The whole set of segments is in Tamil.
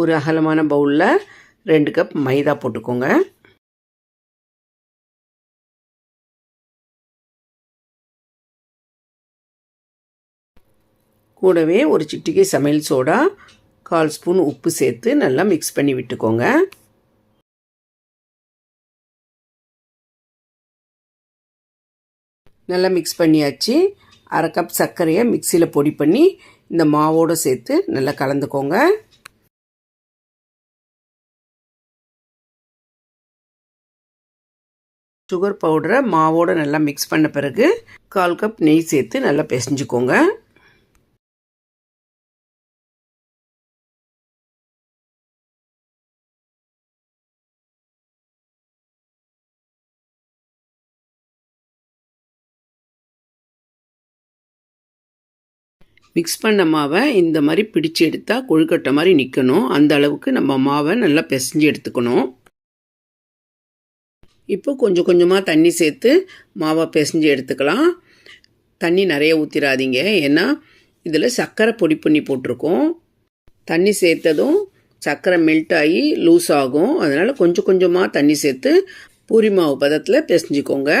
ஒரு அகலமான பவுலில் ரெண்டு கப் மைதா போட்டுக்கோங்க. கூடவே ஒரு சிட்டிகை சமையல் சோடா கால் ஸ்பூன் உப்பு சேர்த்து நல்லா மிக்ஸ் பண்ணி விட்டுக்கோங்க. நல்லா மிக்ஸ் பண்ணியாச்சு. அரை கப் சர்க்கரையை மிக்சியில் பொடி பண்ணி இந்த மாவோடு சேர்த்து நல்லா கலந்துக்கோங்க. சுகர் பவுடரை மாவோடு நல்லா மிக்ஸ் பண்ண பிறகு கால் கப் நெய் சேர்த்து நல்லா பிசைஞ்சுக்கோங்க. மிக்ஸ் பண்ண மாவை இந்த மாதிரி பிடிச்சு எடுத்தால் கொழுக்கட்டை மாதிரி நிற்கணும் அந்த அளவுக்கு நம்ம மாவை நல்லா பிசைஞ்சு எடுத்துக்கணும். இப்போ கொஞ்சம் கொஞ்சமாக தண்ணி சேர்த்து மாவை பிசைஞ்சு எடுத்துக்கலாம். தண்ணி நிறைய ஊற்றிடாதீங்க ஏன்னா இதில் சர்க்கரை பொடி பண்ணி போட்டிருக்கோம். தண்ணி சேர்த்ததும் சர்க்கரை மெல்ட் ஆகி லூஸ் ஆகும். அதனால் கொஞ்சம் கொஞ்சமாக தண்ணி சேர்த்து பூரி மாவு பதத்தில் பிசைஞ்சிக்கோங்க.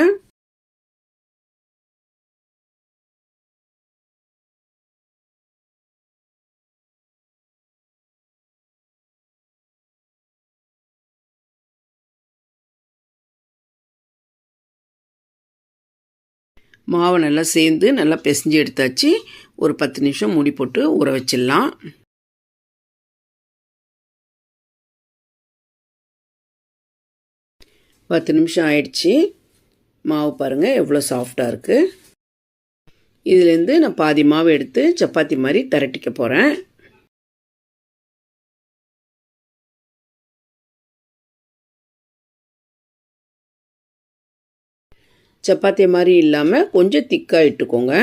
மாவை நல்லா சேர்ந்து நல்லா பிசைஞ்சு எடுத்தாச்சு. ஒரு பத்து நிமிஷம் மூடி போட்டு ஊற வச்சிடலாம். பத்து நிமிஷம் ஆயிடுச்சு. மாவு பாருங்கள் எவ்வளோ சாஃப்டாக இருக்குது இதுலேருந்து நான் பாதி மாவு எடுத்து சப்பாத்தி மாதிரி திரட்டிக்க போகிறேன் சப்பாத்தி மாதிரி இல்லாமல் கொஞ்சம் திக்காக இட்டுக்கோங்க.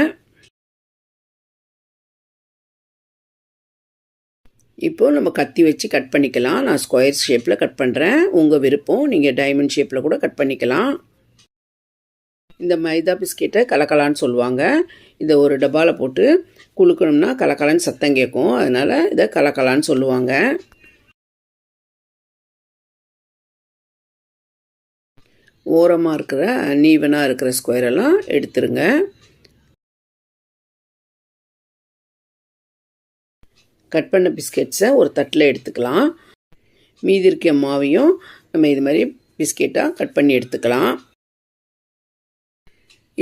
இப்போது நம்ம கத்தி வச்சு கட் பண்ணிக்கலாம். நான் ஸ்கொயர் ஷேப்பில் கட் பண்ணுறேன் உங்கள் விருப்பம். நீங்கள் டைமண்ட் ஷேப்பில் கூட கட் பண்ணிக்கலாம். இந்த மைதா பிஸ்கெட்டை கலக்கலான்னு சொல்லுவாங்க. இதை ஒரு டப்பாவில் போட்டு குலுக்கணும்னா கலக்கலான்னு சத்தம் கேட்கும். அதனால் இதை கலக்கலான்னு சொல்லுவாங்க. ஓரமாக இருக்கிற நீவனாக இருக்கிற ஸ்கொயரெல்லாம் எடுத்துருங்க. கட் பண்ண பிஸ்கெட்ஸை ஒரு தட்டில் எடுத்துக்கலாம். மீதி இருக்க மாவையும் நம்ம இது மாதிரி பிஸ்கெட்டாக கட் பண்ணி எடுத்துக்கலாம்.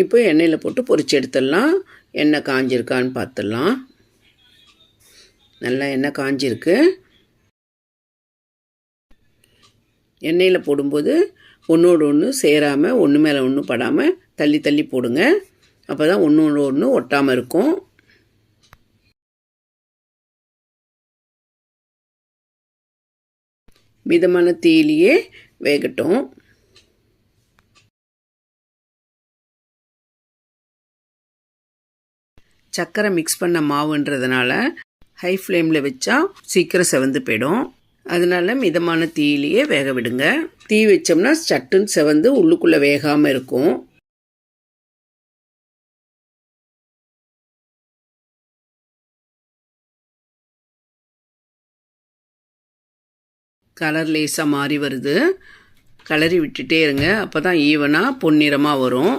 இப்போ எண்ணெயில் போட்டு பொறிச்சு எடுத்துடலாம். எண்ணெய் காஞ்சிருக்கான்னு பார்த்துடலாம் நல்லா எண்ணெய் காஞ்சிருக்கு. எண்ணெயில் போடும்போது ஒன்றோடு ஒன்று சேராமல் ஒன்று மேலே ஒன்று படாமல் தள்ளி தள்ளி போடுங்க. அப்போ தான் ஒன்றோடு ஒன்று ஒட்டாமல் இருக்கும். மிதமான தீயிலேயே வேகட்டும். சர்க்கரை மிக்ஸ் பண்ண மாவுன்றதுனால ஹை ஃப்ளேமில் வச்சா சீக்கிரம் செவந்து போயிடும். அதனால மிதமான தீயிலேயே வேக விடுங்க. தீ வச்சோம்னா சட்டுன்னு செவந்து உள்ளுக்குள்ளே வேகாமல் இருக்கும். கலர் லேசாக மாறி வருது. கலரி விட்டுட்டே இருங்க. அப்போ தான் ஈவனாக பொன்னிறமாக வரும்.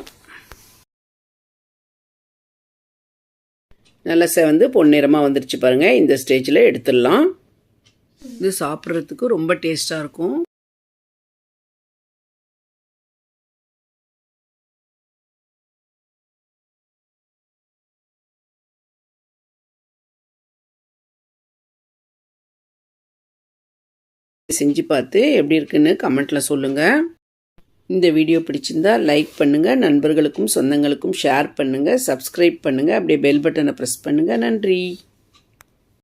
நல்லா செவந்து பொன்னிறமாக வந்துருச்சு பாருங்கள் இந்த ஸ்டேஜில் எடுத்துடலாம். இது சாப்பிட்றதுக்கு ரொம்ப டேஸ்ட்டாக இருக்கும். செஞ்சு பார்த்து எப்படி இருக்குன்னு கமெண்ட்டில் சொல்லுங்கள் இந்த வீடியோ பிடிச்சிருந்தா லைக் பண்ணுங்கள் நண்பர்களுக்கும் சொந்தங்களுக்கும் ஷேர் பண்ணுங்கள் சப்ஸ்கிரைப் பண்ணுங்கள் அப்படியே பெல் பட்டனை ப்ரெஸ் பண்ணுங்கள் நன்றி.